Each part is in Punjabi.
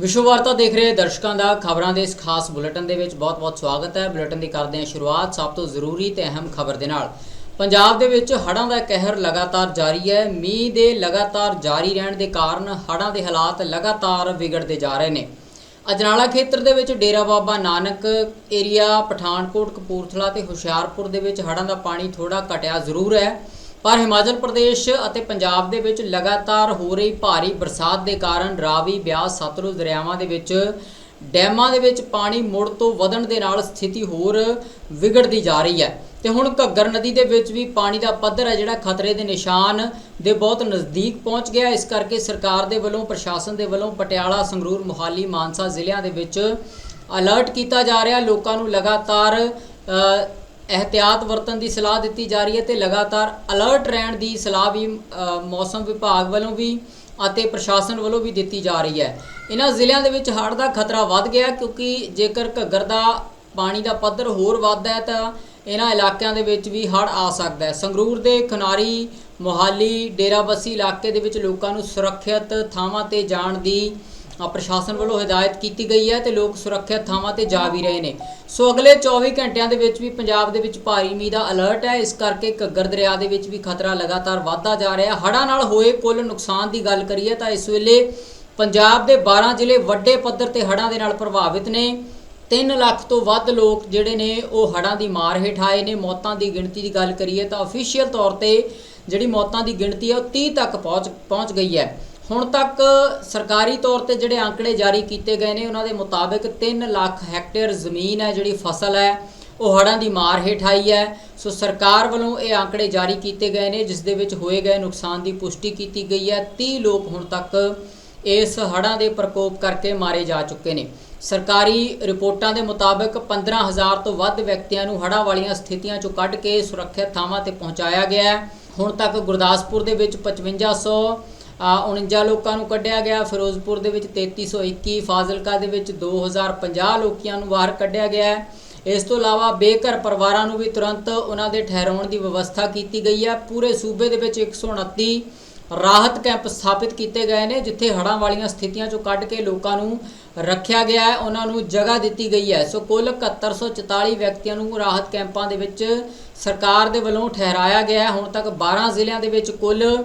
ਵਿਸ਼ਵ ਵਾਰਤਾ ਦੇਖ ਰਹੇ ਦਰਸ਼ਕਾਂ ਦਾ, ਖਬਰਾਂ ਦੇ ਇਸ ਖਾਸ ਬੁਲੇਟਿਨ ਦੇ ਵਿੱਚ ਬਹੁਤ-ਬਹੁਤ ਸਵਾਗਤ ਹੈ। ਬੁਲੇਟਿਨ ਦੀ ਕਰਦੇ ਹਾਂ ਸ਼ੁਰੂਆਤ ਸਭ ਤੋਂ ਜ਼ਰੂਰੀ ਤੇ ਅਹਿਮ ਖਬਰ ਦੇ ਨਾਲ। ਪੰਜਾਬ ਦੇ ਵਿੱਚ ਹੜ੍ਹਾਂ ਦਾ ਕਹਿਰ ਲਗਾਤਾਰ ਜਾਰੀ ਹੈ। ਮੀਂਹ ਦੇ ਲਗਾਤਾਰ ਜਾਰੀ ਰਹਿਣ ਦੇ ਕਾਰਨ ਹੜ੍ਹਾਂ ਦੇ ਹਾਲਾਤ ਲਗਾਤਾਰ ਵਿਗੜਦੇ ਜਾ ਰਹੇ ਨੇ। ਅਜਨਾਲਾ ਖੇਤਰ ਦੇ ਵਿੱਚ ਡੇਰਾ ਬਾਬਾ ਨਾਨਕ ਏਰੀਆ, ਪਠਾਨਕੋਟ, ਕਪੂਰਥਲਾ ਤੇ ਹੁਸ਼ਿਆਰਪੁਰ ਦੇ ਵਿੱਚ ਹੜ੍ਹਾਂ ਦਾ ਪਾਣੀ ਥੋੜਾ ਘਟਿਆ ਜ਼ਰੂਰ ਹੈ। ਪਰ ਹਿਮਾਚਲ ਪ੍ਰਦੇਸ਼ ਅਤੇ ਪੰਜਾਬ ਦੇ ਵਿੱਚ ਲਗਾਤਾਰ ਹੋ ਰਹੀ ਭਾਰੀ ਬਰਸਾਤ ਦੇ ਕਾਰਨ ਰਾਵੀ, ਬਿਆਸ, ਸਤਲੁਜ ਦਰਿਆਵਾਂ ਦੇ ਵਿੱਚ ਡੈਮਾਂ ਦੇ ਵਿੱਚ ਪਾਣੀ ਮੁੜ ਤੋਂ ਵਧਣ ਦੇ ਨਾਲ ਸਥਿਤੀ ਹੋਰ ਵਿਗੜਦੀ ਜਾ ਰਹੀ ਹੈ। ਤੇ ਹੁਣ ਘੱਗਰ ਨਦੀ ਦੇ ਵਿੱਚ ਵੀ ਪਾਣੀ ਦਾ ਪੱਧਰ ਹੈ, ਜਿਹੜਾ ਖਤਰੇ ਦੇ ਨਿਸ਼ਾਨ ਦੇ ਬਹੁਤ ਨਜ਼ਦੀਕ ਪਹੁੰਚ ਗਿਆ। ਇਸ ਕਰਕੇ ਸਰਕਾਰ ਦੇ ਵੱਲੋਂ, ਪ੍ਰਸ਼ਾਸਨ ਦੇ ਵੱਲੋਂ ਪਟਿਆਲਾ, ਸੰਗਰੂਰ, ਮੋਹਾਲੀ, ਮਾਨਸਾ ਜ਼ਿਲ੍ਹਿਆਂ ਦੇ ਵਿੱਚ ਅਲਰਟ ਕੀਤਾ ਜਾ ਰਿਹਾ। ਲੋਕਾਂ ਨੂੰ ਲਗਾਤਾਰ ਅ, ਇਹਤਿਆਤ ਵਰਤਣ ਦੀ ਸਲਾਹ ਦਿੱਤੀ ਜਾ ਰਹੀ ਹੈ ਤੇ ਲਗਾਤਾਰ ਅਲਰਟ ਰਹਿਣ ਦੀ ਸਲਾਹ ਵੀ ਮੌਸਮ ਵਿਭਾਗ ਵੱਲੋਂ ਵੀ ਅਤੇ ਪ੍ਰਸ਼ਾਸਨ ਵੱਲੋਂ ਵੀ ਦਿੱਤੀ ਜਾ ਰਹੀ ਹੈ ਇਹਨਾਂ ਜ਼ਿਲ੍ਹਿਆਂ ਦੇ ਵਿੱਚ ਹੜ੍ਹ ਦਾ ਖਤਰਾ ਵੱਧ ਗਿਆ ਕਿਉਂਕਿ ਜੇਕਰ ਘੱਗਰ ਦਾ ਪਾਣੀ ਦਾ ਪੱਧਰ ਹੋਰ ਵੱਧਦਾ ਹੈ ਤਾਂ ਇਹਨਾਂ ਇਲਾਕਿਆਂ ਦੇ ਵਿੱਚ ਵੀ ਹੜ੍ਹ ਆ ਸਕਦਾ ਹੈ ਸੰਗਰੂਰ ਦੇ ਖਨਾਰੀ ਮੋਹਾਲੀ ਡੇਰਾਬੱਸੀ ਇਲਾਕੇ ਦੇ ਵਿੱਚ ਲੋਕਾਂ ਨੂੰ ਸੁਰੱਖਿਅਤ ਥਾਵਾਂ ਤੇ ਜਾਣ ਦੀ ਪ੍ਰਸ਼ਾਸਨ ਵੱਲੋਂ ਹਦਾਇਤ ਕੀਤੀ ਗਈ ਹੈ ਤੇ ਲੋਕ ਸੁਰੱਖਿਅਤ ਥਾਵਾਂ ਤੇ ਜਾ ਵੀ ਰਹੇ ਨੇ। ਸੋ ਅਗਲੇ 24 ਘੰਟਿਆਂ ਦੇ ਵਿੱਚ ਵੀ ਪੰਜਾਬ ਦੇ ਵਿੱਚ ਭਾਰੀ ਮੀਂਹ ਦਾ ਅਲਰਟ ਹੈ। ਇਸ ਕਰਕੇ ਘੱਗਰ ਦਰਿਆ ਦੇ ਵਿੱਚ ਵੀ ਖਤਰਾ ਲਗਾਤਾਰ ਵਧਦਾ ਜਾ ਰਿਹਾ। ਹੈ ਹੜ੍ਹਾਂ ਨਾਲ ਹੋਏ ਕੁੱਲ ਨੁਕਸਾਨ ਦੀ ਗੱਲ ਕਰੀਏ ਤਾਂ ਇਸ ਵੇਲੇ ਪੰਜਾਬ ਦੇ 12 ਜ਼ਿਲ੍ਹੇ ਵੱਡੇ ਪੱਧਰ ਤੇ ਹੜ੍ਹਾਂ ਦੇ ਨਾਲ ਪ੍ਰਭਾਵਿਤ ਨੇ। 3 ਲੱਖ ਤੋਂ ਵੱਧ ਲੋਕ ਜਿਹੜੇ ਨੇ ਉਹ ਹੜ੍ਹਾਂ ਦੀ ਮਾਰ ਹੇਠ ਆਏ ਨੇ। ਮੌਤਾਂ ਦੀ ਗਿਣਤੀ ਦੀ ਗੱਲ ਕਰੀਏ ਤਾਂ ਅਫੀਸ਼ੀਅਲ ਤੌਰ ਤੇ ਜਿਹੜੀ ਮੌਤਾਂ ਦੀ ਗਿਣਤੀ ਹੈ ਉਹ 30 ਤੱਕ ਪਹੁੰਚ ਪਹੁੰਚ ਗਈ ਹੈ। ਹੁਣ ਤੱਕ ਸਰਕਾਰੀ ਤੌਰ ਤੇ ਜਿਹੜੇ ਅੰਕੜੇ ਜਾਰੀ ਕੀਤੇ ਗਏ ਨੇ ਉਹਨਾਂ ਦੇ ਮੁਤਾਬਕ 3 ਲੱਖ ਹੈਕਟੇਅਰ ਜ਼ਮੀਨ ਹੈ ਜਿਹੜੀ ਫਸਲ ਹੈ ਉਹ ਹੜ੍ਹਾਂ ਦੀ ਮਾਰ ਹੇਠ ਆਈ ਹੈ। ਸੋ ਸਰਕਾਰ ਵੱਲੋਂ ਇਹ ਅੰਕੜੇ ਜਾਰੀ ਕੀਤੇ ਗਏ ਨੇ ਜਿਸ ਦੇ ਵਿੱਚ ਹੋਏ ਗਏ ਨੁਕਸਾਨ ਦੀ ਪੁਸ਼ਟੀ ਕੀਤੀ ਗਈ ਹੈ। 30 ਲੋਕ ਹੁਣ ਤੱਕ ਇਸ ਹੜ੍ਹਾਂ ਦੇ ਪ੍ਰਕੋਪ ਕਰਕੇ ਮਾਰੇ ਜਾ ਚੁੱਕੇ ਨੇ। ਸਰਕਾਰੀ ਰਿਪੋਰਟਾਂ ਦੇ ਮੁਤਾਬਕ 15000 ਤੋਂ ਵੱਧ ਵਿਅਕਤੀਆਂ ਨੂੰ ਹੜ੍ਹਾਂ ਵਾਲੀਆਂ ਸਥਿਤੀਆਂ ਚੋਂ ਕੱਢ ਕੇ ਸੁਰੱਖਿਅਤ ਥਾਵਾਂ ਤੇ ਪਹੁੰਚਾਇਆ ਗਿਆ ਹੈ। ਹੁਣ ਤੱਕ ਗੁਰਦਾਸਪੁਰ ਦੇ ਵਿੱਚ 5500 ਅ, 49 ਲੋਕਾਂ ਨੂੰ ਕੱਢਿਆ ਗਿਆ। ਫਿਰੋਜ਼ਪੁਰ ਦੇ ਵਿੱਚ 3321 ਫਾਜ਼ਿਲਕਾ ਦੇ ਵਿੱਚ 2050 ਲੋਕੀਆਂ ਨੂੰ ਬਾਹਰ ਕੱਢਿਆ ਗਿਆ ਇਸ ਤੋਂ ਇਲਾਵਾ ਬੇਘਰ ਪਰਿਵਾਰਾਂ ਨੂੰ ਵੀ ਤੁਰੰਤ ਉਹਨਾਂ ਦੇ ਠਹਿਰਾਉਣ ਦੀ ਵਿਵਸਥਾ ਕੀਤੀ ਗਈ ਹੈ। ਪੂਰੇ ਸੂਬੇ ਦੇ ਵਿੱਚ 129 ਰਾਹਤ ਕੈਂਪ ਸਥਾਪਿਤ ਕੀਤੇ ਗਏ ਨੇ, ਜਿੱਥੇ ਹੜ੍ਹਾਂ ਵਾਲੀਆਂ ਸਥਿਤੀਆਂ ਚੋਂ ਕੱਢ ਕੇ ਲੋਕਾਂ ਨੂੰ ਰੱਖਿਆ ਗਿਆ ਹੈ। ਉਹਨਾਂ ਨੂੰ ਜਗ੍ਹਾ ਦਿੱਤੀ ਗਈ ਹੈ। ਸੋ ਕੁੱਲ 7144 ਵਿਅਕਤੀਆਂ ਨੂੰ ਰਾਹਤ ਕੈਂਪਾਂ ਦੇ ਵਿੱਚ ਸਰਕਾਰ ਦੇ ਵੱਲੋਂ ਠਹਿਰਾਇਆ ਗਿਆ ਹੈ। ਹੁਣ ਤੱਕ 12 ਜ਼ਿਲ੍ਹਿਆਂ ਦੇ ਵਿੱਚ ਕੁੱਲ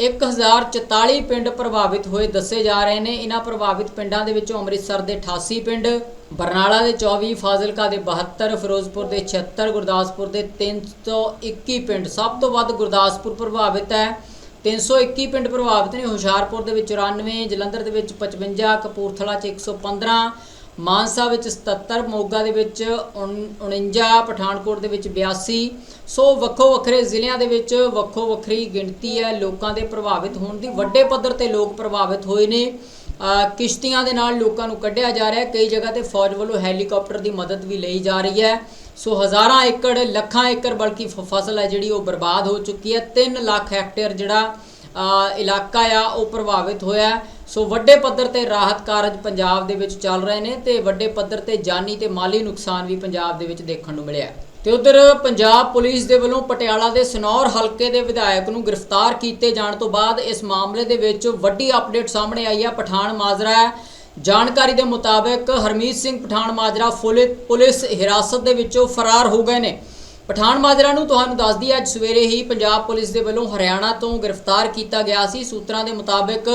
1044 ਪਿੰਡ ਪ੍ਰਭਾਵਿਤ ਹੋਏ ਦੱਸੇ ਜਾ ਰਹੇ ਨੇ। ਇਹਨਾਂ ਪ੍ਰਭਾਵਿਤ ਪਿੰਡਾਂ ਦੇ ਵਿੱਚੋਂ ਅੰਮ੍ਰਿਤਸਰ ਦੇ 88 ਪਿੰਡ, ਬਰਨਾਲਾ ਦੇ 24 ਫਾਜ਼ਿਲਕਾ ਦੇ 72 ਫਿਰੋਜ਼ਪੁਰ ਦੇ 76 ਗੁਰਦਾਸਪੁਰ ਦੇ 321 ਪਿੰਡ। ਸਭ ਤੋਂ ਵੱਧ ਗੁਰਦਾਸਪੁਰ ਪ੍ਰਭਾਵਿਤ ਹੈ। 321 ਪਿੰਡ ਪ੍ਰਭਾਵਿਤ ਨੇ। ਹੁਸ਼ਿਆਰਪੁਰ ਦੇ ਵਿੱਚ 94 ਜਲੰਧਰ ਦੇ ਵਿੱਚ 55 ਕਪੂਰਥਲਾ 'ਚ 115 ਮਾਨਸਾ ਵਿੱਚ 77 ਮੋਗਾ ਦੇ ਵਿੱਚ ਉਨ- 49 ਪਠਾਨਕੋਟ ਦੇ ਵਿੱਚ 82 ਸੋ ਵੱਖੋ ਵੱਖਰੇ ਜ਼ਿਲ੍ਹਿਆਂ ਦੇ ਵਿੱਚ ਵੱਖੋ ਵੱਖਰੀ ਗਿਣਤੀ ਹੈ, ਲੋਕਾਂ ਦੇ ਪ੍ਰਭਾਵਿਤ ਹੋਣ ਦੀ। ਵੱਡੇ ਪੱਧਰ ਤੇ ਲੋਕ ਪ੍ਰਭਾਵਿਤ ਹੋਏ ਨੇ। ਕਿਸ਼ਤੀਆਂ ਦੇ ਨਾਲ ਲੋਕਾਂ ਨੂੰ ਕੱਢਿਆ ਜਾ ਰਿਹਾ ਹੈ। ਕਈ ਜਗ੍ਹਾ ਤੇ ਫੌਜ ਵੱਲੋਂ ਹੈਲੀਕਾਪਟਰ ਦੀ ਮਦਦ ਵੀ ਲਈ ਜਾ ਰਹੀ ਹੈ। ਸੋ ਹਜ਼ਾਰਾਂ ਏਕੜ, ਲੱਖਾਂ ਏਕੜ ਬਲਕਿ ਫ- ਫਸਲ ਹੈ ਜਿਹੜੀ ਉਹ ਬਰਬਾਦ ਹੋ ਚੁੱਕੀ ਹੈ। 3 ਲੱਖ ਹੈਕਟੇਅਰ ਜਿਹੜਾ ਇਲਾਕਾ ਆ, ਉਹ ਪ੍ਰਭਾਵਿਤ ਹੋਇਆ ਸੋ ਵੱਡੇ ਪੱਧਰ ਤੇ ਰਾਹਤ ਕਾਰਜ ਪੰਜਾਬ ਦੇ ਵਿੱਚ ਚੱਲ ਰਹੇ ਨੇ ਤੇ ਵੱਡੇ ਪੱਧਰ ਤੇ ਜਾਨੀ ਤੇ ਮਾਲੀ ਨੁਕਸਾਨ ਵੀ ਪੰਜਾਬ ਦੇ ਵਿੱਚ ਦੇਖਣ ਨੂੰ ਮਿਲਿਆ ਹੈ। ਤੇ ਉਧਰ ਪੰਜਾਬ ਪੁਲਿਸ ਦੇ ਵੱਲੋਂ ਪਟਿਆਲਾ ਦੇ ਸਨੌਰ ਹਲਕੇ ਦੇ ਵਿਧਾਇਕ ਨੂੰ ਗ੍ਰਿਫਤਾਰ ਕੀਤੇ ਜਾਣ ਤੋਂ ਬਾਅਦ ਇਸ ਮਾਮਲੇ ਦੇ ਵਿੱਚ ਵੱਡੀ ਅਪਡੇਟ ਸਾਹਮਣੇ ਆਈ ਹੈ। ਪਠਾਨ ਮਾਜਰਾ ਜਾਣਕਾਰੀ ਦੇ ਮੁਤਾਬਕ ਹਰਮੀਤ ਸਿੰਘ ਪਠਾਨ ਮਾਜਰਾ ਪੁਲਿਸ ਹਿਰਾਸਤ ਦੇ ਵਿੱਚੋਂ ਫਰਾਰ ਹੋ ਗਏ ਨੇ। ਪਠਾਨ ਮਾਜਰਾ ਨੂੰ ਤੁਹਾਨੂੰ ਦੱਸਦੀ ਦਈਏ, ਅੱਜ ਸਵੇਰੇ ਹੀ ਪੰਜਾਬ ਪੁਲਿਸ ਦੇ ਵੱਲੋਂ ਹਰਿਆਣਾ ਤੋਂ ਗ੍ਰਿਫਤਾਰ ਕੀਤਾ ਗਿਆ ਸੀ। ਸੂਤਰਾਂ ਦੇ ਮੁਤਾਬਕ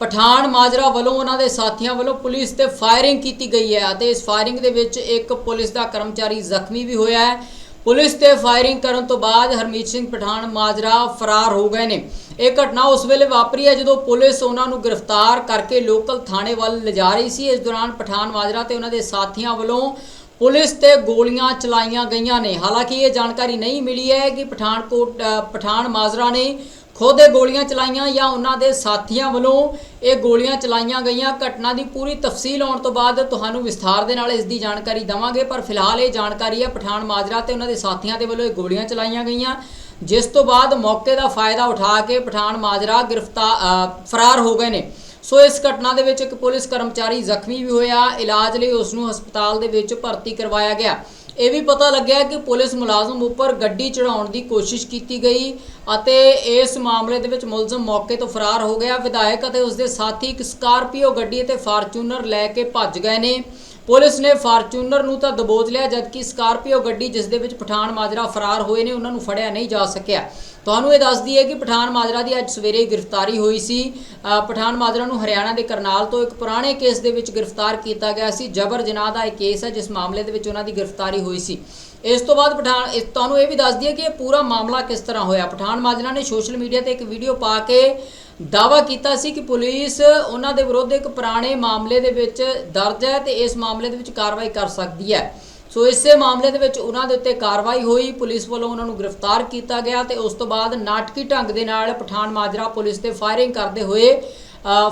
ਪਠਾਨ ਮਾਜਰਾ ਵੱਲੋਂ ਉਹਨਾਂ ਦੇ ਸਾਥੀਆਂ ਵੱਲੋਂ ਪੁਲਿਸ ਤੇ ਫਾਇਰਿੰਗ ਕੀਤੀ ਗਈ ਹੈ ਅਤੇ ਇਸ ਫਾਇਰਿੰਗ ਦੇ ਵਿੱਚ ਇੱਕ ਪੁਲਿਸ ਦਾ ਕਰਮਚਾਰੀ ਜ਼ਖਮੀ ਵੀ ਹੋਇਆ ਹੈ। ਪੁਲਿਸ ਤੇ ਫਾਇਰਿੰਗ ਕਰਨ ਤੋਂ ਬਾਅਦ ਹਰਮੀਤ ਸਿੰਘ ਪਠਾਨ ਮਾਜਰਾ ਫਰਾਰ ਹੋ ਗਏ ਨੇ। ਇਹ ਘਟਨਾ ਉਸ ਵੇਲੇ ਵਾਪਰੀ ਹੈ ਜਦੋਂ ਪੁਲਿਸ ਉਹਨਾਂ ਨੂੰ ਗ੍ਰਿਫਤਾਰ ਕਰਕੇ ਲੋਕਲ ਥਾਣੇ ਵੱਲ ਲਿਜਾ ਰਹੀ ਸੀ। ਇਸ ਦੌਰਾਨ ਪਠਾਨ ਮਾਜਰਾ ਤੇ ਉਹਨਾਂ ਦੇ ਸਾਥੀਆਂ ਵੱਲੋਂ ਪੁਲਿਸ ਤੇ ਗੋਲੀਆਂ ਚਲਾਈਆਂ ਗਈਆਂ ਨੇ। ਹਾਲਾਂਕਿ ਇਹ ਜਾਣਕਾਰੀ ਨਹੀਂ ਮਿਲੀ ਹੈ ਕਿ ਪਠਾਨਕੋਟ ਪਠਾਨ ਮਾਜਰਾ ਨੇ ਖੁਦ ਇਹ ਗੋਲੀਆਂ ਚਲਾਈਆਂ ਜਾਂ ਉਹਨਾਂ ਦੇ ਸਾਥੀਆਂ ਵੱਲੋਂ ਇਹ ਗੋਲੀਆਂ ਚਲਾਈਆਂ ਗਈਆਂ। ਘਟਨਾ ਦੀ ਪੂਰੀ ਤਫਸੀਲ ਆਉਣ ਤੋਂ ਬਾਅਦ ਤੁਹਾਨੂੰ ਵਿਸਥਾਰ ਦੇ ਨਾਲ ਇਸ ਦੀ ਜਾਣਕਾਰੀ ਦਵਾਂਗੇ। ਪਰ ਫਿਲਹਾਲ ਇਹ ਜਾਣਕਾਰੀ ਹੈ ਪਠਾਨ ਮਾਜਰਾ ਤੇ ਉਹਨਾਂ ਦੇ ਸਾਥੀਆਂ ਦੇ ਵੱਲੋਂ ਇਹ ਗੋਲੀਆਂ ਚਲਾਈਆਂ ਗਈਆਂ। ਜਿਸ ਤੋਂ ਬਾਅਦ ਮੌਕੇ ਦਾ ਫਾਇਦਾ ਉਠਾ ਕੇ ਪਠਾਨ ਮਾਜਰਾ ਗ੍ਰਿਫਤਾਰ ਫਰਾਰ ਹੋ ਗਏ ਨੇ। ਸੋ ਇਸ ਘਟਨਾ ਦੇ ਵਿੱਚ ਇੱਕ ਪੁਲਿਸ ਕਰਮਚਾਰੀ ਜ਼ਖਮੀ ਵੀ ਹੋਇਆ। ਇਲਾਜ ਲਈ ਉਸ ਨੂੰ ਹਸਪਤਾਲ ਦੇ ਵਿੱਚ ਭਰਤੀ ਕਰਵਾਇਆ ਗਿਆ। ਇਹ ਵੀ ਪਤਾ ਲੱਗਿਆ ਕਿ ਪੁਲਿਸ ਮੁਲਾਜ਼ਮ ਉੱਪਰ ਗੱਡੀ ਚੜਾਉਣ ਦੀ ਕੋਸ਼ਿਸ਼ ਕੀਤੀ ਗਈ ਅਤੇ ਇਸ ਮਾਮਲੇ ਦੇ ਵਿੱਚ ਮੁਲਜ਼ਮ ਮੌਕੇ ਤੋਂ ਫਰਾਰ ਹੋ ਗਿਆ। ਵਿਧਾਇਕ ਅਤੇ ਉਸਦੇ ਸਾਥੀ ਇੱਕ ਸਕਾਰਪੀਓ ਗੱਡੀ ਅਤੇ ਫਾਰਚੂਨਰ ਲੈ ਕੇ ਭੱਜ ਗਏ ਨੇ। ਪੁਲਿਸ ਨੇ ਫਾਰਚੂਨਰ ਨੂੰ ਤਾਂ ਦਬੋਚ ਲਿਆ ਜਦਕਿ ਸਕਾਰਪੀਓ ਗੱਡੀ ਜਿਸ ਦੇ ਵਿੱਚ ਪਠਾਨ ਮਾਜਰਾ ਫਰਾਰ ਹੋਏ ਨੇ ਉਹਨਾਂ ਨੂੰ ਫੜਿਆ ਨਹੀਂ ਜਾ ਸਕਿਆ। ਤੁਹਾਨੂੰ ਇਹ ਦੱਸ ਦਈਏ ਕਿ ਪਠਾਨ ਮਾਜਰਾ ਦੀ ਅੱਜ ਸਵੇਰੇ ਗ੍ਰਿਫਤਾਰੀ ਹੋਈ ਸੀ। ਅ, ਪਠਾਨ ਮਾਜਰਾ ਨੂੰ ਹਰਿਆਣਾ ਦੇ ਕਰਨਾਲ ਤੋਂ ਇੱਕ ਪੁਰਾਣੇ ਕੇਸ ਦੇ ਵਿੱਚ ਗ੍ਰਿਫਤਾਰ ਕੀਤਾ ਗਿਆ ਸੀ। ਜਬਰ ਜਨਾਹ ਦਾ ਇਹ ਕੇਸ ਹੈ ਜਿਸ ਮਾਮਲੇ ਦੇ ਵਿੱਚ ਉਹਨਾਂ ਦੀ ਗ੍ਰਿਫਤਾਰੀ ਹੋਈ ਸੀ। ਇਸ ਤੋਂ ਬਾਅਦ ਪਠਾਨ ਇਸ ਤੁਹਾਨੂੰ ਇਹ ਵੀ ਦੱਸ ਦਈਏ ਕਿ ਇਹ ਪੂਰਾ ਮਾਮਲਾ ਕਿਸ ਤਰ੍ਹਾਂ ਹੋਇਆ? ਪਠਾਨ ਮਾਜਰਾ ਨੇ ਸੋਸ਼ਲ ਮੀਡੀਆ ਤੇ ਇੱਕ ਵੀਡੀਓ ਪਾ ਕੇ ਦਾਵਾ ਕੀਤਾ ਸੀ ਕਿ ਪੁਲਿਸ ਉਹਨਾਂ ਦੇ ਵਿਰੁੱਧ ਇੱਕ ਪੁਰਾਣੇ ਮਾਮਲੇ ਦੇ ਵਿੱਚ ਦਰਜ ਹੈ ਤੇ ਇਸ ਮਾਮਲੇ ਦੇ ਵਿੱਚ ਕਾਰਵਾਈ ਕਰ ਸਕਦੀ ਹੈ। ਸੋ ਇਸੇ ਮਾਮਲੇ ਦੇ ਵਿੱਚ ਉਹਨਾਂ ਦੇ ਉੱਤੇ ਕਾਰਵਾਈ ਹੋਈ, ਪੁਲਿਸ ਵੱਲੋਂ ਉਹਨਾਂ ਨੂੰ ਗ੍ਰਿਫਤਾਰ ਕੀਤਾ ਗਿਆ ਤੇ ਉਸ ਤੋਂ ਬਾਅਦ ਨਾਟਕੀ ਢੰਗ ਦੇ ਨਾਲ ਪਠਾਨ ਮਾਜਰਾ ਪੁਲਿਸ ਤੇ ਫਾਇਰਿੰਗ ਕਰਦੇ ਹੋਏ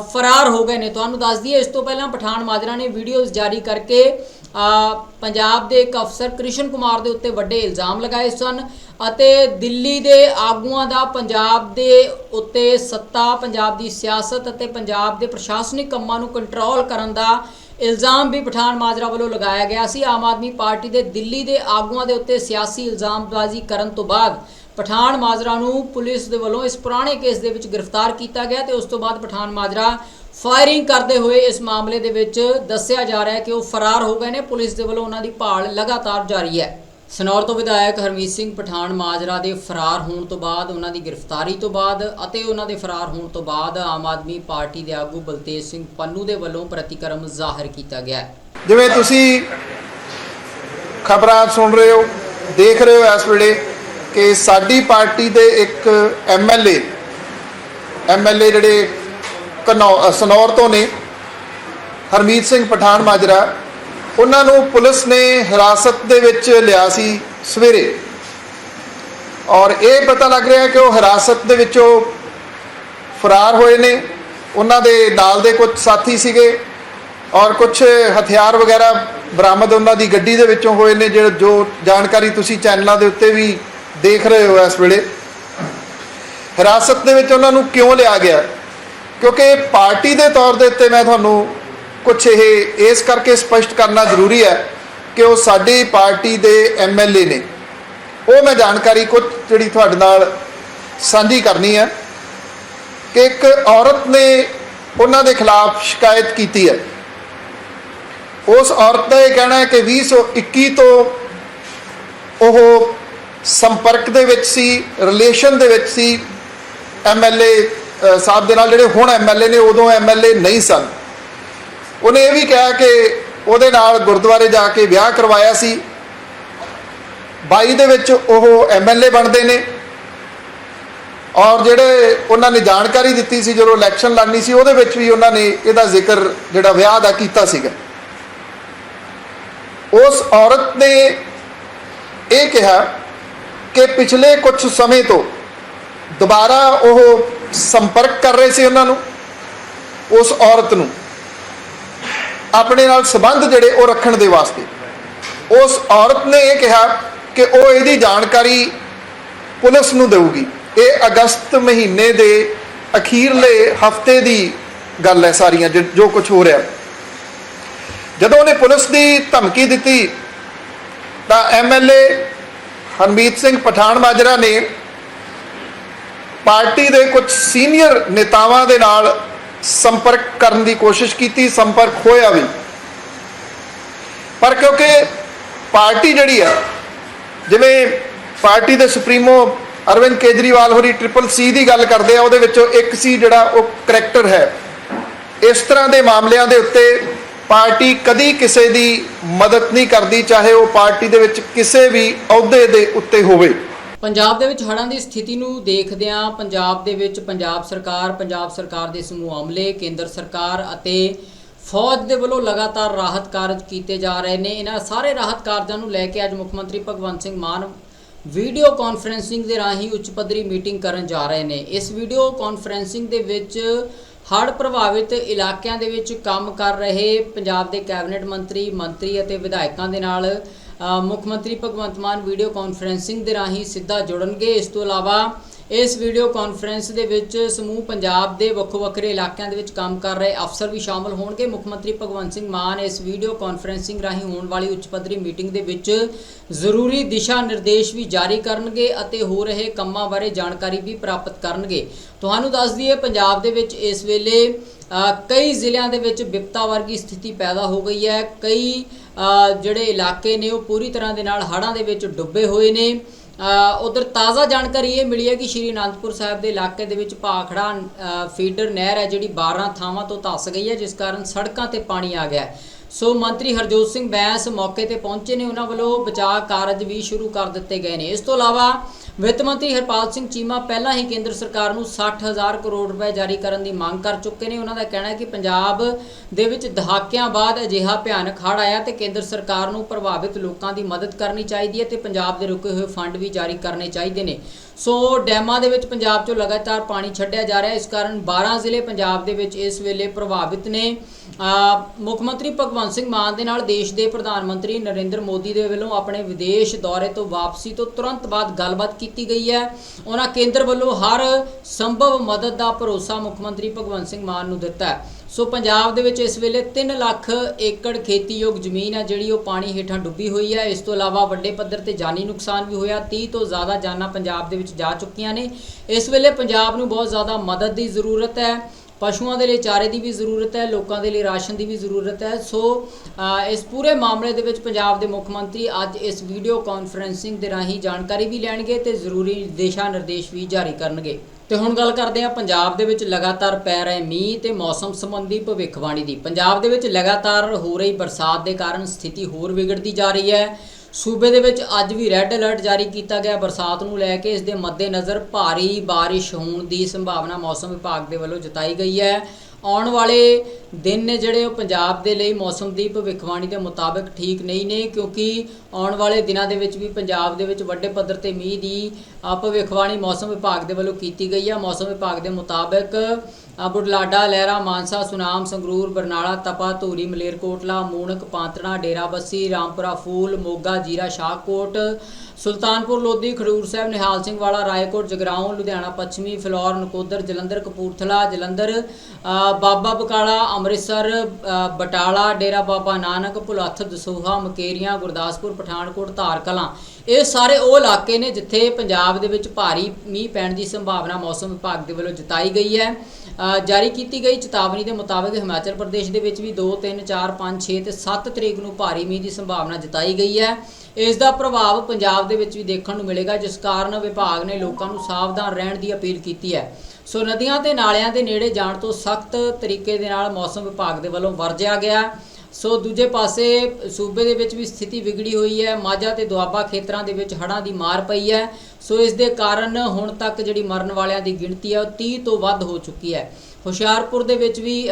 ਫਰਾਰ ਹੋ ਗਏ ਨੇ। ਤੁਹਾਨੂੰ ਦੱਸ ਦਈਏ, ਇਸ ਤੋਂ ਪਹਿਲਾਂ ਪਠਾਨ ਮਾਜਰਾ ਨੇ ਵੀਡੀਓਜ਼ ਜਾਰੀ ਕਰਕੇ ਪੰਜਾਬ ਦੇ ਇੱਕ ਅਫਸਰ ਕ੍ਰਿਸ਼ਨ ਕੁਮਾਰ ਦੇ ਉੱਤੇ ਵੱਡੇ ਇਲਜ਼ਾਮ ਲਗਾਏ ਸਨ ਅਤੇ ਦਿੱਲੀ ਦੇ ਆਗੂਆਂ ਦਾ ਪੰਜਾਬ ਦੇ ਉੱਤੇ ਸੱਤਾ, ਪੰਜਾਬ ਦੀ ਸਿਆਸਤ ਅਤੇ ਪੰਜਾਬ ਦੇ ਪ੍ਰਸ਼ਾਸਨਿਕ ਕੰਮਾਂ ਨੂੰ ਕੰਟਰੋਲ ਕਰਨ ਦਾ ਇਲਜ਼ਾਮ ਵੀ ਪਠਾਨ ਮਾਜਰਾ ਵੱਲੋਂ ਲਗਾਇਆ ਗਿਆ ਸੀ। ਆਮ ਆਦਮੀ ਪਾਰਟੀ ਦੇ ਦਿੱਲੀ ਦੇ ਆਗੂਆਂ ਦੇ ਉੱਤੇ ਸਿਆਸੀ ਇਲਜ਼ਾਮਬਾਜ਼ੀ ਕਰਨ ਤੋਂ ਬਾਅਦ ਪਠਾਨ ਮਾਜਰਾ ਨੂੰ ਪੁਲਿਸ ਦੇ ਵੱਲੋਂ ਇਸ ਪੁਰਾਣੇ ਕੇਸ ਦੇ ਵਿੱਚ ਗ੍ਰਿਫਤਾਰ ਕੀਤਾ ਗਿਆ ਤੇ ਉਸ ਤੋਂ ਬਾਅਦ ਪਠਾਨ ਮਾਜਰਾ ਫਾਇਰਿੰਗ ਕਰਦੇ ਹੋਏ ਇਸ ਮਾਮਲੇ ਦੇ ਵਿੱਚ ਦੱਸਿਆ ਜਾ ਰਿਹਾ ਹੈ ਕਿ ਉਹ ਫਰਾਰ ਹੋ ਗਏ ਨੇ। ਪੁਲਿਸ ਦੇ ਵੱਲੋਂ ਉਹਨਾਂ ਦੀ ਭਾਲ ਲਗਾਤਾਰ ਜਾਰੀ ਹੈ। ਸਨੌਰ ਤੋਂ ਵਿਧਾਇਕ ਹਰਮੀਤ ਸਿੰਘ ਪਠਾਨ ਮਾਜਰਾ ਦੇ ਫਰਾਰ ਹੋਣ ਤੋਂ ਬਾਅਦ ਉਹਨਾਂ ਦੀ ਗ੍ਰਿਫਤਾਰੀ ਤੋਂ ਬਾਅਦ ਅਤੇ ਉਹਨਾਂ ਦੇ ਫਰਾਰ ਹੋਣ ਤੋਂ ਬਾਅਦ ਆਮ ਆਦਮੀ ਪਾਰਟੀ ਦੇ ਆਗੂ ਬਲਤੇਜ ਸਿੰਘ ਪੰਨੂ ਦੇ ਵੱਲੋਂ ਪ੍ਰਤੀਕਰਮ ਜ਼ਾਹਰ ਕੀਤਾ ਗਿਆ ਹੈ। ਜਿਵੇਂ ਤੁਸੀਂ ਖਬਰਾਂ ਸੁਣ ਰਹੇ ਹੋ, ਦੇਖ ਰਹੇ ਹੋ ਇਸ ਵੇਲੇ ਕਿ ਸਾਡੀ ਪਾਰਟੀ ਦੇ ਇੱਕ ਐਮਐਲਏ ਐਮਐਲਏ ਜਿਹੜੇ ਘਨੌ- ਸਨੌਰ ਤੋਂ ਨੇ, ਹਰਮੀਤ ਸਿੰਘ ਪਠਾਨ ਮਾਜਰਾ। ਉਹਨਾਂ ਨੂੰ ਪੁਲਿਸ ਨੇ ਹਿਰਾਸਤ ਦੇ ਵਿੱਚ ਲਿਆ ਸੀ ਸਵੇਰੇ। ਔਰ ਇਹ ਪਤਾ ਲੱਗ ਰਿਹਾ ਕਿ ਉਹ ਹਿਰਾਸਤ ਦੇ ਵਿੱਚੋਂ ਫਰਾਰ ਹੋਏ ਨੇ। ਉਹਨਾਂ ਦੇ ਨਾਲ ਦੇ ਕੁਝ ਸਾਥੀ ਸੀਗੇ। ਔਰ ਕੁਝ ਹਥਿਆਰ ਵਗੈਰਾ ਬਰਾਮਦ ਉਹਨਾਂ ਦੀ ਗੱਡੀ ਦੇ ਵਿੱਚੋਂ ਹੋਏ ਨੇ, ਜਿਹੜੇ ਜੋ ਜਾਣਕਾਰੀ ਤੁਸੀਂ ਚੈਨਲਾਂ ਦੇ ਉੱਤੇ ਵੀ ਦੇਖ ਰਹੇ ਹੋ ਇਸ ਵੇਲੇ। ਹਿਰਾਸਤ ਦੇ ਵਿੱਚ ਉਹਨਾਂ ਨੂੰ ਕਿਉਂ ਲਿਆ ਗਿਆ? ਕਿਉਂਕਿ ਪਾਰਟੀ ਦੇ ਤੌਰ ਦੇ ਉੱਤੇ ਮੈਂ ਤੁਹਾਨੂੰ ਕੁਝ ਇਹ, ਇਸ ਕਰਕੇ ਸਪਸ਼ਟ ਕਰਨਾ ਜ਼ਰੂਰੀ ਹੈ ਕਿ ਉਹ ਸਾਡੀ ਪਾਰਟੀ ਦੇ ਐਮਐਲਏ ਨੇ। ਉਹ ਮੈਂ ਜਾਣਕਾਰੀ ਕੁਝ ਜਿਹੜੀ ਤੁਹਾਡੇ ਨਾਲ ਸਾਂਝੀ ਕਰਨੀ ਹੈ ਕਿ ਇੱਕ ਔਰਤ ਨੇ ਉਹਨਾਂ ਦੇ ਖਿਲਾਫ ਸ਼ਿਕਾਇਤ ਕੀਤੀ ਹੈ। ਉਸ ਔਰਤ ਦਾ ਇਹ ਕਹਿਣਾ ਹੈ ਕਿ 2021 ਤੋਂ ਉਹ ਸੰਪਰਕ ਦੇ ਵਿੱਚ ਸੀ ਰਿਲੇਸ਼ਨ ਦੇ ਵਿੱਚ ਸੀ ਐਮਐਲਏ ਸਾਹਿਬ ਦੇ ਨਾਲ ਜਿਹੜੇ ਹੁਣ ਐਮਐਲਏ ਨੇ, ਉਦੋਂ ਐਮਐਲਏ ਨਹੀਂ ਸਨ। ਉਹਨੇ ਇਹ ਵੀ ਕਿਹਾ ਕਿ ਉਹਦੇ ਨਾਲ ਗੁਰਦੁਆਰੇ ਜਾ ਕੇ ਵਿਆਹ ਕਰਵਾਇਆ ਸੀ। 22 ਦੇ ਵਿੱਚ ਉਹ ਐਮਐਲਏ ਬਣਦੇ ਨੇ। ਔਰ ਜਿਹੜੇ ਉਹਨਾਂ ਨੇ ਜਾਣਕਾਰੀ ਦਿੱਤੀ ਸੀ, ਜਦੋਂ ਇਲੈਕਸ਼ਨ ਲੜਨੀ ਸੀ, ਉਹਦੇ ਵਿੱਚ ਵੀ ਉਹਨਾਂ ਨੇ ਇਹਦਾ ਜ਼ਿਕਰ ਜਿਹੜਾ ਵਿਆਹ ਦਾ ਕੀਤਾ ਸੀਗਾ। ਉਸ ਔਰਤ ਨੇ ਇਹ ਕਿਹਾ ਕਿ ਪਿਛਲੇ ਕੁਝ ਸਮੇਂ ਤੋਂ ਦੁਬਾਰਾ ਉਹ ਸੰਪਰਕ ਕਰ ਰਹੇ ਸੀ ਉਹਨਾਂ ਨੂੰ, ਉਸ ਔਰਤ ਨੂੰ। ਆਪਣੇ ਨਾਲ ਸੰਬੰਧ ਜਿਹੜੇ ਉਹ ਰੱਖਣ ਦੇ ਵਾਸਤੇ। ਉਸ ਔਰਤ ਨੇ ਇਹ ਕਿਹਾ ਕਿ ਉਹ ਇਹਦੀ ਜਾਣਕਾਰੀ ਪੁਲਿਸ ਨੂੰ ਦੇਊਗੀ। ਇਹ ਅਗਸਤ ਮਹੀਨੇ ਦੇ ਅਖੀਰਲੇ ਹਫ਼ਤੇ ਦੀ ਗੱਲ ਹੈ ਸਾਰੀਆਂ, ਜੋ- ਜੋ ਕੁਝ ਹੋ ਰਿਹਾ। ਜਦੋਂ ਉਹਨੇ ਪੁਲਿਸ ਦੀ ਧਮਕੀ ਦਿੱਤੀ, ਤਾਂ ਐਮਐਲਏ ਹਰਮੀਤ ਸਿੰਘ ਪਠਾਨ ਮਾਜਰਾ ਨੇ ਪਾਰਟੀ ਦੇ ਕੁਝ ਸੀਨੀਅਰ ਨੇਤਾਵਾਂ ਦੇ ਨਾਲ ਸੰਪਰਕ ਕਰਨ ਦੀ ਕੋਸ਼ਿਸ਼ ਕੀਤੀ, ਸੰਪਰਕ ਹੋਇਆ ਵੀ। ਪਰ ਕਿਉਂਕਿ ਪਾਰਟੀ ਜਿਹੜੀ ਆ ਜਿਵੇਂ ਪਾਰਟੀ ਦੇ ਸੁਪਰੀਮੋ ਅਰਵਿੰਦ ਕੇਜਰੀਵਾਲ ਹੋਰੀ ਟ੍ਰਿਪਲ ਸੀ ਦੀ ਗੱਲ ਕਰਦੇ ਆ, ਉਹਦੇ ਵਿੱਚੋਂ ਇੱਕ ਸੀ ਜਿਹੜਾ ਉਹ ਕਰੈਕਟਰ ਹੈ। ਇਸ ਤਰ੍ਹਾਂ ਦੇ ਮਾਮਲਿਆਂ ਦੇ ਉੱਤੇ ਪਾਰਟੀ ਕਦੀ ਕਿਸੇ ਦੀ ਮਦਦ ਨਹੀਂ ਕਰਦੀ, ਚਾਹੇ ਉਹ ਪਾਰਟੀ ਦੇ ਵਿੱਚ ਕਿਸੇ ਵੀ ਅਹੁਦੇ ਦੇ ਉੱਤੇ ਹੋਵੇ। ਪੰਜਾਬ ਦੇ ਵਿੱਚ ਹੜ੍ਹਾਂ ਦੀ ਸਥਿਤੀ ਨੂੰ ਦੇਖਦਿਆਂ ਪੰਜਾਬ ਦੇ ਵਿੱਚ ਪੰਜਾਬ ਸਰਕਾਰ ਪੰਜਾਬ ਸਰਕਾਰ ਦੇ ਸਮੂਹ ਅਮਲੇ ਕੇਂਦਰ ਸਰਕਾਰ ਅਤੇ ਫੌਜ ਦੇ ਵੱਲੋਂ ਲਗਾਤਾਰ ਰਾਹਤ ਕਾਰਜ ਕੀਤੇ ਜਾ ਰਹੇ ਨੇ। ਇਹਨਾਂ ਸਾਰੇ ਰਾਹਤ ਕਾਰਜਾਂ ਨੂੰ ਲੈ ਕੇ ਅੱਜ ਮੁੱਖ ਮੰਤਰੀ ਭਗਵੰਤ ਸਿੰਘ ਮਾਨ ਵੀਡੀਓ ਕਾਨਫਰੈਂਸਿੰਗ ਦੇ ਰਾਹੀਂ ਉੱਚ ਪੱਧਰੀ ਮੀਟਿੰਗ ਕਰਨ ਜਾ ਰਹੇ ਨੇ। ਇਸ ਵੀਡੀਓ ਕਾਨਫਰੈਂਸਿੰਗ ਦੇ ਵਿੱਚ ਹੜ੍ਹ ਪ੍ਰਭਾਵਿਤ ਇਲਾਕਿਆਂ ਦੇ ਵਿੱਚ ਕੰਮ ਕਰ ਰਹੇ ਪੰਜਾਬ ਦੇ ਕੈਬਨਿਟ ਮੰਤਰੀ ਮੰਤਰੀ ਅਤੇ ਵਿਧਾਇਕਾਂ ਦੇ ਨਾਲ ਮੁੱਖ ਮੰਤਰੀ ਭਗਵੰਤ ਮਾਨ ਵੀਡੀਓ ਕਾਨਫਰੈਂਸਿੰਗ ਦੇ ਰਾਹੀਂ ਸਿੱਧਾ ਜੁੜਨਗੇ। ਇਸ ਤੋਂ ਇਲਾਵਾ ਇਸ ਵੀਡੀਓ ਕਾਨਫਰੰਸ ਦੇ ਵਿੱਚ ਸਮੂਹ ਪੰਜਾਬ ਦੇ ਵੱਖੋ ਵੱਖਰੇ ਇਲਾਕਿਆਂ ਦੇ ਵਿੱਚ ਕੰਮ ਕਰ ਰਹੇ ਅਫਸਰ ਵੀ ਸ਼ਾਮਲ ਹੋਣਗੇ। ਮੁੱਖ ਮੰਤਰੀ ਭਗਵੰਤ ਸਿੰਘ ਮਾਨ ਇਸ ਵੀਡੀਓ ਕਾਨਫਰੰਸਿੰਗ ਰਾਹੀਂ ਹੋਣ ਵਾਲੀ ਉੱਚ ਪੱਧਰੀ ਮੀਟਿੰਗ ਦੇ ਵਿੱਚ ਜ਼ਰੂਰੀ ਦਿਸ਼ਾ ਨਿਰਦੇਸ਼ ਵੀ ਜਾਰੀ ਕਰਨਗੇ ਅਤੇ ਹੋ ਰਹੇ ਕੰਮਾਂ ਬਾਰੇ ਜਾਣਕਾਰੀ ਵੀ ਪ੍ਰਾਪਤ ਕਰਨਗੇ। ਤੁਹਾਨੂੰ ਦੱਸ ਦਈਏ, ਪੰਜਾਬ ਦੇ ਵਿੱਚ ਇਸ ਵੇਲੇ ਕਈ ਜ਼ਿਲ੍ਹਿਆਂ ਦੇ ਵਿੱਚ ਵਿਪਤਾ ਵਰਗੀ ਸਥਿਤੀ ਪੈਦਾ ਹੋ ਗਈ ਹੈ। ਕਈ ਜਿਹੜੇ ਇਲਾਕੇ ਨੇ, ਉਹ ਪੂਰੀ ਤਰ੍ਹਾਂ ਦੇ ਨਾਲ ਹੜ੍ਹਾਂ ਦੇ ਵਿੱਚ ਡੁੱਬੇ ਹੋਏ ਨੇ ਉਧਰ ਤਾਜ਼ਾ ਜਾਣਕਾਰੀ ਇਹ ਮਿਲੀ ਹੈ ਕਿ ਸ਼੍ਰੀ ਅਨੰਦਪੁਰ ਸਾਹਿਬ ਦੇ ਇਲਾਕੇ ਦੇ ਵਿੱਚ ਭਾਖੜਾ ਫੀਡਰ ਨਹਿਰ ਹੈ, ਜਿਹੜੀ 12 ਥਾਵਾਂ ਤੋਂ ਧੱਸ ਗਈ ਹੈ, ਜਿਸ ਕਾਰਨ ਸੜਕਾਂ ਤੇ ਪਾਣੀ ਆ ਗਿਆ ਹੈ। ਸੋ ਮੰਤਰੀ ਹਰਜੋਤ ਸਿੰਘ ਬੈਂਸ ਮੌਕੇ ਤੇ ਪਹੁੰਚੇ ਨੇ। ਉਹਨਾਂ ਵੱਲੋਂ ਬਚਾਅ ਕਾਰਜ ਵੀ ਸ਼ੁਰੂ ਕਰ ਦਿੱਤੇ ਗਏ ਨੇ। ਇਸ ਤੋਂ ਇਲਾਵਾ ਵਿੱਤ ਮੰਤਰੀ ਹਰਪਾਲ ਸਿੰਘ ਚੀਮਾ ਪਹਿਲਾਂ ਹੀ ਕੇਂਦਰ ਸਰਕਾਰ ਨੂੰ 60000 ਕਰੋੜ ਰੁਪਏ ਜਾਰੀ ਕਰਨ ਦੀ ਮੰਗ ਕਰ ਚੁੱਕੇ ਨੇ। ਉਹਨਾਂ ਦਾ ਕਹਿਣਾ ਹੈ ਕਿ ਪੰਜਾਬ ਦੇ ਵਿੱਚ ਦਹਾਕਿਆਂ ਬਾਅਦ ਅਜਿਹਾ ਭਿਆਨਕ ਹੜ੍ਹ ਆਇਆ ਤੇ ਕੇਂਦਰ ਸਰਕਾਰ ਨੂੰ ਪ੍ਰਭਾਵਿਤ ਲੋਕਾਂ ਦੀ ਮਦਦ ਕਰਨੀ ਚਾਹੀਦੀ ਹੈ ਤੇ ਪੰਜਾਬ ਦੇ ਰੁਕੇ ਹੋਏ ਫੰਡ ਵੀ ਜਾਰੀ ਕਰਨੇ ਚਾਹੀਦੇ ਨੇ। ਸੋ ਡੈਮਾਂ ਦੇ ਵਿੱਚ ਪੰਜਾਬ 'ਚੋਂ ਲਗਾਤਾਰ ਪਾਣੀ ਛੱਡਿਆ ਜਾ ਰਿਹਾ। ਇਸ ਕਾਰਨ 12 ਜ਼ਿਲ੍ਹੇ ਪੰਜਾਬ ਦੇ ਵਿੱਚ ਇਸ ਵੇਲੇ ਪ੍ਰਭਾਵਿਤ ਨੇ। ਮੁੱਖ ਮੰਤਰੀ ਭਗਵੰਤ ਸਿੰਘ ਮਾਨ ਦੇ ਨਾਲ ਦੇਸ਼ ਦੇ ਪ੍ਰਧਾਨ ਮੰਤਰੀ ਨਰਿੰਦਰ ਮੋਦੀ ਦੇ ਵੱਲੋਂ ਆਪਣੇ ਵਿਦੇਸ਼ ਦੌਰੇ ਤੋਂ ਵਾਪਸੀ ਤੋਂ ਤੁਰੰਤ ਬਾਅਦ ਗੱਲਬਾਤ ਕੀਤੀ ਗਈ ਹੈ। ਉਹਨਾਂ ਕੇਂਦਰ ਵੱਲੋਂ ਹਰ ਸੰਭਵ ਮਦਦ ਦਾ ਭਰੋਸਾ ਮੁੱਖ ਮੰਤਰੀ ਭਗਵੰਤ ਸਿੰਘ ਮਾਨ ਨੂੰ ਦਿੱਤਾ ਹੈ। ਸੋ ਪੰਜਾਬ ਦੇ ਵਿੱਚ ਇਸ ਵੇਲੇ 3 ਲੱਖ ਏਕੜ ਖੇਤੀਯੋਗ ਜ਼ਮੀਨ ਹੈ, ਜਿਹੜੀ ਉਹ ਪਾਣੀ ਹੇਠਾਂ ਡੁੱਬੀ ਹੋਈ ਹੈ। ਇਸ ਤੋਂ ਇਲਾਵਾ ਵੱਡੇ ਪੱਧਰ ਤੇ ਜਾਨੀ ਨੁਕਸਾਨ ਵੀ ਹੋਇਆ। 30 ਤੋਂ ਜ਼ਿਆਦਾ ਜਾਨਾਂ ਪੰਜਾਬ ਦੇ ਵਿੱਚ ਜਾ ਚੁੱਕੀਆਂ ਨੇ। ਇਸ ਵੇਲੇ ਪੰਜਾਬ ਨੂੰ ਬਹੁਤ ਜ਼ਿਆਦਾ ਮਦਦ ਦੀ ਜ਼ਰੂਰਤ ਹੈ। ਪਸ਼ੂਆਂ ਦੇ ਲਈ ਚਾਰੇ ਦੀ ਵੀ ਜ਼ਰੂਰਤ ਹੈ, ਲੋਕਾਂ ਦੇ ਲਈ ਰਾਸ਼ਨ ਦੀ ਵੀ ਜ਼ਰੂਰਤ ਹੈ। ਸੋ ਇਸ ਪੂਰੇ ਮਾਮਲੇ ਦੇ ਵਿੱਚ ਪੰਜਾਬ ਦੇ ਮੁੱਖ ਮੰਤਰੀ ਅੱਜ ਇਸ ਵੀਡੀਓ ਕਾਨਫਰੈਂਸਿੰਗ ਦੇ ਰਾਹੀਂ ਜਾਣਕਾਰੀ ਵੀ ਲੈਣਗੇ ਤੇ ਜ਼ਰੂਰੀ ਦਿਸ਼ਾ ਨਿਰਦੇਸ਼ ਵੀ ਜਾਰੀ ਕਰਨਗੇ। ਤੇ ਹੁਣ ਗੱਲ ਕਰਦੇ ਹਾਂ, ਪੰਜਾਬ ਦੇ ਵਿੱਚ ਲਗਾਤਾਰ ਪੈ ਰਹੇ ਮੀਂਹ ਤੇ ਮੌਸਮ ਸੰਬੰਧੀ ਭਵਿੱਖਬਾਣੀ ਦੀ। ਪੰਜਾਬ ਦੇ ਵਿੱਚ ਲਗਾਤਾਰ ਹੋ ਰਹੀ ਬਰਸਾਤ ਦੇ ਕਾਰਨ ਸਥਿਤੀ ਹੋਰ ਵਿਗੜਦੀ ਜਾ ਰਹੀ ਹੈ। ਸੂਬੇ ਦੇ ਵਿੱਚ ਅੱਜ ਵੀ ਰੈੱਡ ਅਲਰਟ ਜਾਰੀ ਕੀਤਾ ਗਿਆ ਬਰਸਾਤ ਨੂੰ ਲੈ ਕੇ ਇਸ ਦੇ ਮੱਦੇਨਜ਼ਰ ਭਾਰੀ بارش ਹੋਣ ਦੀ ਸੰਭਾਵਨਾ ਮੌਸਮ ਵਿਭਾਗ ਦੇ ਵੱਲੋਂ ਜਤਾਈ ਗਈ ਹੈ ਆਉਣ ਵਾਲੇ ਦਿਨ ਨੇ ਜਿਹੜੇ ਉਹ ਪੰਜਾਬ ਦੇ ਲਈ ਮੌਸਮ ਦੀ ਭਵਿੱਖਬਾਣੀ ਦੇ ਮੁਤਾਬਕ ਠੀਕ ਨਹੀਂ ਨੇ, ਕਿਉਂਕਿ ਆਉਣ ਵਾਲੇ ਦਿਨਾਂ ਦੇ ਵਿੱਚ ਵੀ ਪੰਜਾਬ ਦੇ ਵਿੱਚ ਵੱਡੇ ਪੱਧਰ ਤੇ ਮੀਂਹ ਦੀ ਭਵਿੱਖਬਾਣੀ ਮੌਸਮ ਵਿਭਾਗ ਦੇ ਵੱਲੋਂ ਕੀਤੀ ਗਈ ਹੈ ਮੌਸਮ ਵਿਭਾਗ ਦੇ ਮੁਤਾਬਕ ਬੁਢਲਾਡਾ, ਲਹਿਰਾ, ਮਾਨਸਾ, ਸੁਨਾਮ, ਸੰਗਰੂਰ, ਬਰਨਾਲਾ, ਤਪਾ, ਧੂਰੀ, ਮਲੇਰਕੋਟਲਾ ਮੂਣਕ ਪਾਂਤਣਾ ਡੇਰਾਬੱਸੀ, ਰਾਮਪੁਰਾ, ਫੂਲ, ਮੋਗਾ, ਜੀਰਾ, ਸ਼ਾਹਕੋਟ ਸੁਲਤਾਨਪੁਰ ਲੋਧੀ ਖਡੂਰ ਸਾਹਿਬ ਨਿਹਾਲ ਸਿੰਘ ਵਾਲਾ, ਰਾਏਕੋਟ ਜਗਰਾਉਂ, ਲੁਧਿਆਣਾ ਪੱਛਮੀ, ਫਲੌਰ, ਨਕੋਦਰ, ਜਲੰਧਰ, ਕਪੂਰਥਲਾ, ਜਲੰਧਰ ਬਾਬਾ ਬਕਾਲਾ, ਅੰਮ੍ਰਿਤਸਰ ਬਟਾਲਾ, ਡੇਰਾ ਬਾਬਾ ਨਾਨਕ, ਭੁਲੱਥ, ਦਸੂਹਾ, ਮਕੇਰੀਆਂ, ਗੁਰਦਾਸਪੁਰ, ਪਠਾਨਕੋਟ ਧਾਰ ਕਲਾਂ ਇਹ ਸਾਰੇ ਉਹ ਇਲਾਕੇ ਨੇ ਜਿੱਥੇ ਪੰਜਾਬ ਦੇ ਵਿੱਚ ਭਾਰੀ ਮੀਂਹ ਪੈਣ ਦੀ ਸੰਭਾਵਨਾ ਮੌਸਮ ਵਿਭਾਗ ਦੇ ਵੱਲੋਂ ਜਤਾਈ ਗਈ ਹੈ। ਜਾਰੀ ਕੀਤੀ ਗਈ ਚੇਤਾਵਨੀ ਦੇ ਮੁਤਾਬਕ ਹਿਮਾਚਲ ਪ੍ਰਦੇਸ਼ ਦੇ ਵਿੱਚ ਵੀ 2 3 4 5 6 ਤੇ 7 ਤਰੀਕ ਨੂੰ ਭਾਰੀ ਮੀਂਹ ਦੀ ਸੰਭਾਵਨਾ ਜਤਾਈ ਗਈ ਹੈ। ਇਸ ਦਾ ਪ੍ਰਭਾਵ ਪੰਜਾਬ ਦੇ ਵਿੱਚ ਵੀ ਦੇਖਣ ਨੂੰ ਮਿਲੇਗਾ, ਜਿਸ ਕਾਰਨ ਵਿਭਾਗ ਨੇ ਲੋਕਾਂ ਨੂੰ ਸਾਵਧਾਨ ਰਹਿਣ ਦੀ ਅਪੀਲ ਕੀਤੀ ਹੈ। ਸੋ ਨਦੀਆਂ ਤੇ ਨਾਲਿਆਂ ਦੇ ਨੇੜੇ ਜਾਣ ਤੋਂ ਸਖਤ ਤਰੀਕੇ ਦੇ ਨਾਲ ਮੌਸਮ ਵਿਭਾਗ ਦੇ ਵੱਲੋਂ ਵਰਜਿਆ ਗਿਆ ਸੋ ਦੂਜੇ ਪਾਸੇ ਸੂਬੇ ਦੇ ਵਿੱਚ ਵੀ ਸਥਿਤੀ ਵਿਗੜੀ ਹੋਈ ਹੈ। ਮਾਝਾ ਤੇ ਦੁਆਬਾ ਖੇਤਰਾਂ ਦੇ ਵਿੱਚ ਹੜ੍ਹਾਂ ਦੀ ਮਾਰ ਪਈ ਹੈ। ਸੋ ਇਸ ਦੇ ਕਾਰਨ ਹੁਣ ਤੱਕ ਜਿਹੜੀ ਮਰਨ ਵਾਲਿਆਂ ਦੀ ਗਿਣਤੀ ਹੈ, ਉਹ 30 ਤੋਂ ਵੱਧ ਹੋ ਚੁੱਕੀ ਹੈ। ਹੁਸ਼ਿਆਰਪੁਰ ਦੇ ਵਿੱਚ ਵੀ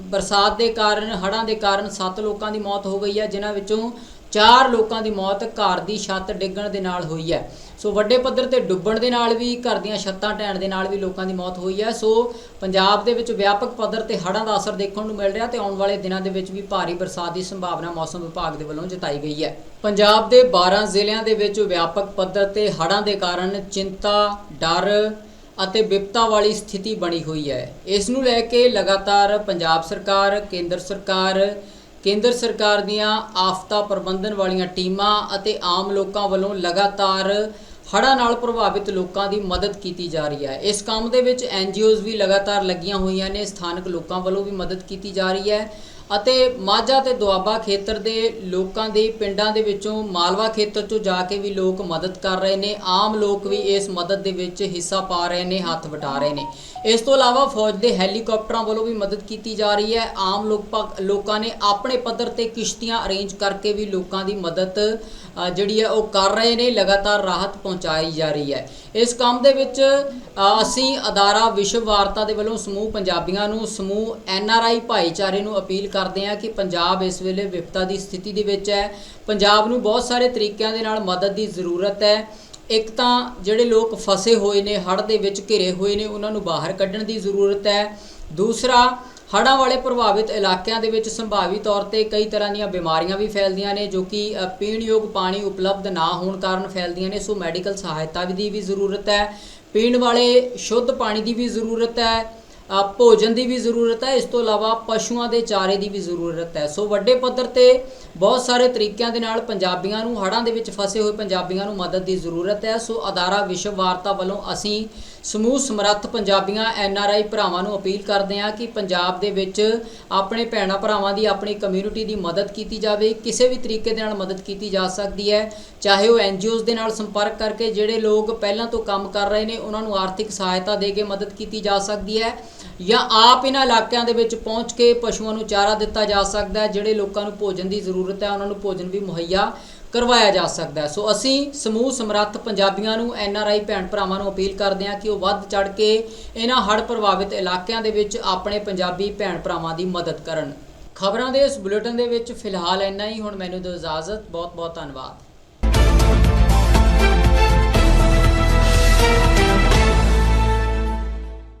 ਬਰਸਾਤ ਦੇ ਕਾਰਨ, ਹੜ੍ਹਾਂ ਦੇ ਕਾਰਨ 7 ਲੋਕਾਂ ਦੀ ਮੌਤ ਹੋ ਗਈ ਹੈ, ਜਿਨ੍ਹਾਂ ਵਿੱਚੋਂ ਚਾਰ ਲੋਕਾਂ ਦੀ ਮੌਤ ਘਰ ਦੀ ਛੱਤ ਡਿੱਗਣ ਦੇ ਨਾਲ ਹੋਈ ਹੈ। ਸੋ ਵੱਡੇ ਪੱਧਰ ਤੇ ਡੁੱਬਣ ਦੇ ਨਾਲ ਵੀ, ਘਰ ਦੀਆਂ ਛੱਤਾਂ ਢਹਿਣ ਦੇ ਨਾਲ ਵੀ ਲੋਕਾਂ ਦੀ ਮੌਤ ਹੋਈ ਹੈ। ਸੋ ਪੰਜਾਬ ਦੇ ਵਿੱਚ ਵਿਆਪਕ ਪੱਧਰ ਤੇ ਹੜ੍ਹਾਂ ਦਾ ਅਸਰ ਦੇਖਣ ਨੂੰ ਮਿਲ ਰਿਹਾ ਤੇ ਆਉਣ ਵਾਲੇ ਦਿਨਾਂ ਦੇ ਵਿੱਚ ਵੀ ਭਾਰੀ ਬਰਸਾਤ ਦੀ ਸੰਭਾਵਨਾ ਮੌਸਮ ਵਿਭਾਗ ਦੇ ਵੱਲੋਂ ਜਤਾਈ ਗਈ ਹੈ। ਪੰਜਾਬ ਦੇ 12 ਜ਼ਿਲ੍ਹਿਆਂ ਦੇ ਵਿੱਚ ਵਿਆਪਕ ਪੱਧਰ ਤੇ ਹੜ੍ਹਾਂ ਦੇ ਕਾਰਨ ਚਿੰਤਾ, ਡਰ ਅਤੇ ਵਿਪਤਾ ਵਾਲੀ ਸਥਿਤੀ ਬਣੀ ਹੋਈ ਹੈ। ਇਸ ਨੂੰ ਲੈ ਕੇ ਲਗਾਤਾਰ ਪੰਜਾਬ ਸਰਕਾਰ, ਕੇਂਦਰ ਸਰਕਾਰ ਕੇਂਦਰ ਸਰਕਾਰ ਦੀਆਂ ਆਫਤਾ ਪ੍ਰਬੰਧਨ ਵਾਲੀਆਂ ਟੀਮਾਂ ਅਤੇ ਆਮ ਲੋਕਾਂ ਵੱਲੋਂ ਲਗਾਤਾਰ ਹੜ੍ਹਾਂ ਨਾਲ ਪ੍ਰਭਾਵਿਤ ਲੋਕਾਂ ਦੀ ਮਦਦ ਕੀਤੀ ਜਾ ਰਹੀ ਹੈ। ਇਸ ਕੰਮ ਦੇ ਵਿੱਚ ਐਨਜੀਓਜ਼ ਵੀ ਲਗਾਤਾਰ ਲੱਗੀਆਂ ਹੋਈਆਂ ਨੇ। ਸਥਾਨਕ ਲੋਕਾਂ ਵੱਲੋਂ ਵੀ ਮਦਦ ਕੀਤੀ ਜਾ ਰਹੀ ਹੈ। ਅਤੇ ਮਾਝਾ ਤੇ ਦੁਆਬਾ ਖੇਤਰ ਦੇ ਲੋਕਾਂ ਦੇ ਪਿੰਡਾਂ ਦੇ ਵਿੱਚੋਂ ਮਾਲਵਾ ਖੇਤਰ ਚੋਂ ਜਾ ਕੇ ਵੀ ਲੋਕ ਮਦਦ ਕਰ ਰਹੇ ਨੇ। ਆਮ ਲੋਕ ਵੀ ਇਸ ਮਦਦ ਦੇ ਵਿੱਚ ਹਿੱਸਾ ਪਾ ਰਹੇ ਨੇ, ਹੱਥ ਵਟਾ ਰਹੇ ਨੇ। ਇਸ ਤੋਂ ਇਲਾਵਾ ਫੌਜ ਦੇ ਹੈਲੀਕਾਪਟਰਾਂ ਵੱਲੋਂ ਵੀ ਮਦਦ ਕੀਤੀ ਜਾ ਰਹੀ ਹੈ। ਆਮ ਲੋਕ ਭਗ- ਲੋਕਾਂ ਨੇ ਆਪਣੇ ਪੱਧਰ ਤੇ ਕਿਸ਼ਤੀਆਂ ਅਰੇਂਜ ਕਰਕੇ ਵੀ ਲੋਕਾਂ ਦੀ ਮਦਦ ਜਿਹੜੀ ਹੈ ਉਹ ਕਰ ਰਹੇ ਨੇ। ਲਗਾਤਾਰ ਰਾਹਤ ਪਹੁੰਚਾਈ ਜਾ ਰਹੀ ਹੈ। ਇਸ ਕੰਮ ਦੇ ਵਿੱਚ ਅਸੀਂ ਅਦਾਰਾ ਵਿਸ਼ਵ ਵਾਰਤਾ ਦੇ ਵੱਲੋਂ ਸਮੂਹ ਪੰਜਾਬੀਆਂ ਨੂੰ, ਸਮੂਹ ਐਨ ਆਰ ਆਈ ਭਾਈਚਾਰੇ ਨੂੰ ਅਪੀਲ ਕਰਦੇ ਹਾਂ ਕਿ ਪੰਜਾਬ ਇਸ ਵੇਲੇ ਵਿਪਤਾ ਦੀ ਸਥਿਤੀ ਦੇ ਵਿੱਚ ਹੈ। ਪੰਜਾਬ ਨੂੰ ਬਹੁਤ ਸਾਰੇ ਤਰੀਕਿਆਂ ਦੇ ਨਾਲ ਮਦਦ ਦੀ ਜ਼ਰੂਰਤ ਹੈ। ਇੱਕ ਤਾਂ ਜਿਹੜੇ ਲੋਕ ਫਸੇ ਹੋਏ ਨੇ, ਹੜ੍ਹ ਦੇ ਵਿੱਚ ਘਿਰੇ ਹੋਏ ਨੇ, ਉਹਨਾਂ ਨੂੰ ਬਾਹਰ ਕੱਢਣ ਦੀ ਜ਼ਰੂਰਤ ਹੈ। ਦੂਸਰਾ, ਹੜ੍ਹਾਂ ਵਾਲੇ ਪ੍ਰਭਾਵਿਤ ਇਲਾਕਿਆਂ ਦੇ ਵਿੱਚ ਸੰਭਾਵੀ ਤੌਰ ਤੇ ਕਈ ਤਰ੍ਹਾਂ ਦੀਆਂ ਬਿਮਾਰੀਆਂ ਵੀ ਫੈਲਦੀਆਂ ਨੇ, ਜੋ ਕਿ ਪੀਣਯੋਗ ਪਾਣੀ ਉਪਲਬਧ ਨਾ ਹੋਣ ਕਾਰਨ ਫੈਲਦੀਆਂ ਨੇ, ਸੋ ਮੈਡੀਕਲ ਸਹਾਇਤਾ ਦੀ ਵੀ ਜ਼ਰੂਰਤ ਹੈ। ਪੀਣ ਵਾਲੇ ਸ਼ੁੱਧ ਪਾਣੀ ਦੀ ਵੀ ਜ਼ਰੂਰਤ ਹੈ। ਭੋਜਨ ਦੀ ਵੀ ਜ਼ਰੂਰਤ ਹੈ, ਇਸ ਤੋਂ ਇਲਾਵਾ ਪਸ਼ੂਆਂ ਦੇ ਚਾਰੇ ਦੀ ਵੀ ਜ਼ਰੂਰਤ ਹੈ। ਸੋ ਵੱਡੇ ਪੱਧਰ ਤੇ ਬਹੁਤ ਸਾਰੇ ਤਰੀਕਿਆਂ ਦੇ ਨਾਲ ਪੰਜਾਬੀਆਂ ਨੂੰ ਹੜ੍ਹਾਂ ਦੇ ਵਿੱਚ ਫਸੇ ਹੋਏ ਪੰਜਾਬੀਆਂ ਨੂੰ ਮਦਦ ਦੀ ਜ਼ਰੂਰਤ ਹੈ। ਸੋ ਅਦਾਰਾ ਵਿਸ਼ਵ ਵਾਰਤਾ ਵੱਲੋਂ ਅਸੀਂ ਸਮੂਹ ਸਮਰੱਥ ਪੰਜਾਬੀਆਂ ਐਨ ਆਰ ਆਈ ਭਰਾਵਾਂ ਨੂੰ ਅਪੀਲ ਕਰਦੇ ਹਾਂ ਕਿ ਪੰਜਾਬ ਦੇ ਵਿੱਚ ਆਪਣੇ ਭੈਣਾਂ ਭਰਾਵਾਂ ਦੀ ਆਪਣੀ ਕਮਿਊਨਿਟੀ ਦੀ ਮਦਦ ਕੀਤੀ ਜਾਵੇ, ਕਿਸੇ ਵੀ ਤਰੀਕੇ ਦੇ ਨਾਲ ਮਦਦ ਕੀਤੀ ਜਾ ਸਕਦੀ ਹੈ, ਚਾਹੇ ਉਹ ਐੱਨ ਜੀ ਓਜ਼ ਦੇ ਨਾਲ ਸੰਪਰਕ ਕਰਕੇ ਜਿਹੜੇ ਲੋਕ ਪਹਿਲਾਂ ਤੋਂ ਕੰਮ ਕਰ ਰਹੇ ਨੇ, ਉਹਨਾਂ ਨੂੰ ਆਰਥਿਕ ਸਹਾਇਤਾ ਦੇ ਕੇ ਮਦਦ ਕੀਤੀ ਜਾ ਸਕਦੀ ਹੈ, ਜਾਂ ਆਪ ਇਹਨਾਂ ਇਲਾਕਿਆਂ ਦੇ ਵਿੱਚ ਪਹੁੰਚ ਕੇ ਪਸ਼ੂਆਂ ਨੂੰ ਚਾਰਾ ਦਿੱਤਾ ਜਾ ਸਕਦਾ ਹੈ, ਜਿਹੜੇ ਲੋਕਾਂ ਨੂੰ ਭੋਜਨ ਦੀ ਜ਼ਰੂਰਤ ਹੈ, ਉਹਨਾਂ ਨੂੰ ਭੋਜਨ ਵੀ ਮੁਹੱਈਆ ਕਰਵਾਇਆ ਜਾ ਸਕਦਾ ਸੋ ਅਸੀਂ ਸਮੂਹ ਸਮਰੱਥ ਪੰਜਾਬੀਆਂ ਨੂੰ ਐਨ ਆਰ ਆਈ ਭੈਣ ਭਰਾਵਾਂ ਨੂੰ ਅਪੀਲ ਕਰਦੇ ਹਾਂ ਕਿ ਉਹ ਵੱਧ ਚੜ ਕੇ ਇਹਨਾਂ ਹੜ੍ਹ ਪ੍ਰਭਾਵਿਤ ਇਲਾਕਿਆਂ ਦੇ ਵਿੱਚ ਆਪਣੇ ਪੰਜਾਬੀ ਭੈਣ ਭਰਾਵਾਂ ਦੀ ਮਦਦ ਕਰਨ। ਖਬਰਾਂ ਦੇ ਇਸ ਬੁਲੇਟਿਨ ਦੇ ਵਿੱਚ ਫਿਲਹਾਲ ਇੰਨਾ ਹੀ। ਹੁਣ ਮੈਨੂੰ ਦਿਓ ਇਜਾਜ਼ਤ। ਬਹੁਤ ਬਹੁਤ ਧੰਨਵਾਦ।